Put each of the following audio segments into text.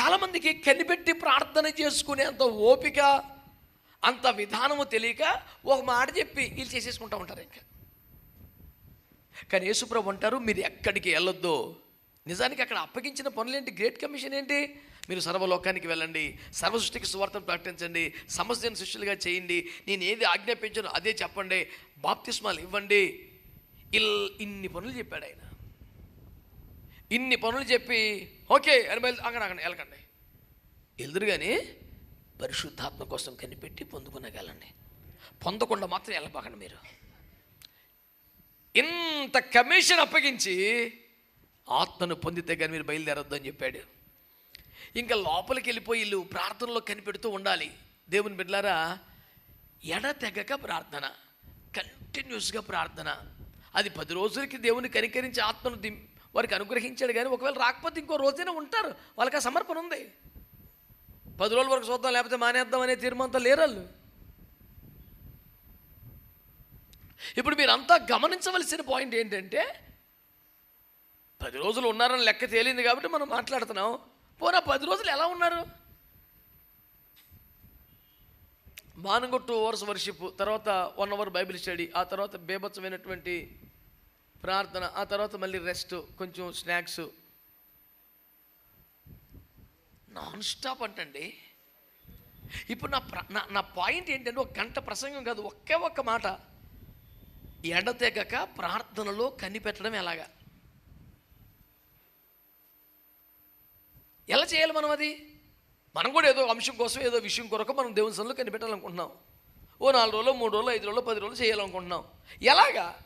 చాలామందికి కనిపెట్టి ప్రార్థన చేసుకునే అంత ఓపిక అంత విధానము తెలియక ఒక మాట చెప్పి వీళ్ళు చేసేసుకుంటూ ఉంటారు ఇంకా. కానీ యేసుప్రభు అంటారు మీరు ఎక్కడికి వెళ్ళొద్దు. నిజానికి అక్కడ అప్పగించిన పనులేంటి? గ్రేట్ కమిషన్ ఏంటి? మీరు సర్వలోకానికి వెళ్ళండి. సర్వ సృష్టికి సువార్తను ప్రకటించండి. సమస్యను శిష్యులుగా చేయండి. నేను ఏది ఆజ్ఞాపించానో అదే చెప్పండి. బాప్తిస్మాలు ఇవ్వండి. ఇల్ ఇన్ని పనులు చెప్పాడు ఆయన. ఇన్ని పనులు చెప్పి ఓకే అని బయలు అక్కడ అక్కడ వెళ్ళకండి. వెళ్దురు కానీ పరిశుద్ధాత్మ కోసం కనిపెట్టి పొందుకునగలండి. పొందకుండా మాత్రం వెళ్ళబాకండి మీరు. ఇంత కమిషన్ అప్పగించి ఆత్మను పొందితే కానీ మీరు బయలుదేరొద్దు అని చెప్పాడు. ఇంకా లోపలికి వెళ్ళిపోయి వీళ్ళు ప్రార్థనలో కనిపెడుతూ ఉండాలి. దేవుని బిడ్డలారా ఎడతెగక ప్రార్థన కంటిన్యూస్గా ప్రార్థన. అది పది రోజులకి దేవుని కనికరించి ఆత్మను దిం వారికి అనుగ్రహించాడు కానీ ఒకవేళ రాకపోతే ఇంకో రోజైనా ఉంటారు. వాళ్ళకి ఆ సమర్పణ ఉంది. పది రోజుల వరకు చూద్దాం లేకపోతే మానేద్దాం అనే తీర్మానంతో లేరాళ్ళు ఇప్పుడు మీరంతా గమనించవలసిన పాయింట్ ఏంటంటే పది రోజులు ఉన్నారని లెక్క తేలింది కాబట్టి మనం మాట్లాడుతున్నాం. పోనా పది రోజులు ఎలా ఉన్నారు? మార్నింగ్ టూ అవర్స్ వర్షిప్ తర్వాత వన్ అవర్ బైబిల్ స్టడీ ఆ తర్వాత బేభత్సమైనటువంటి ప్రార్థన ఆ తర్వాత మళ్ళీ రెస్ట్ కొంచెం స్నాక్స్. నాన్ స్టాప్ అంటండి. ఇప్పుడు నా ప్ర నా నా పాయింట్ ఏంటంటే ఒక గంట ప్రసంగం కాదు ఒకే ఒక్క మాట. ఎడతెగక ప్రార్థనలో కనిపెట్టడం ఎలాగా? ఎలా చేయాలి మనం అది? మనం కూడా ఏదో అంశం కోసం ఏదో విషయం కొరకు మనం దేవుని సన్నిలో కనిపెట్టాలనుకుంటున్నాం. ఓ నాలుగు రోజులు మూడు రోజులు ఐదు రోజులు పది రోజులు చేయాలనుకుంటున్నాం. ఎలాగా?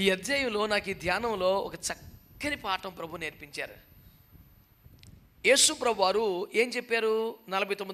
ఈ అధ్యాయంలో నాకు ఈ ధ్యానంలో ఒక చక్కని పాఠం ప్రభు నేర్పించారు. యేసు ప్రభు వారు ఏం చెప్పారు? నలభై తొమ్మిది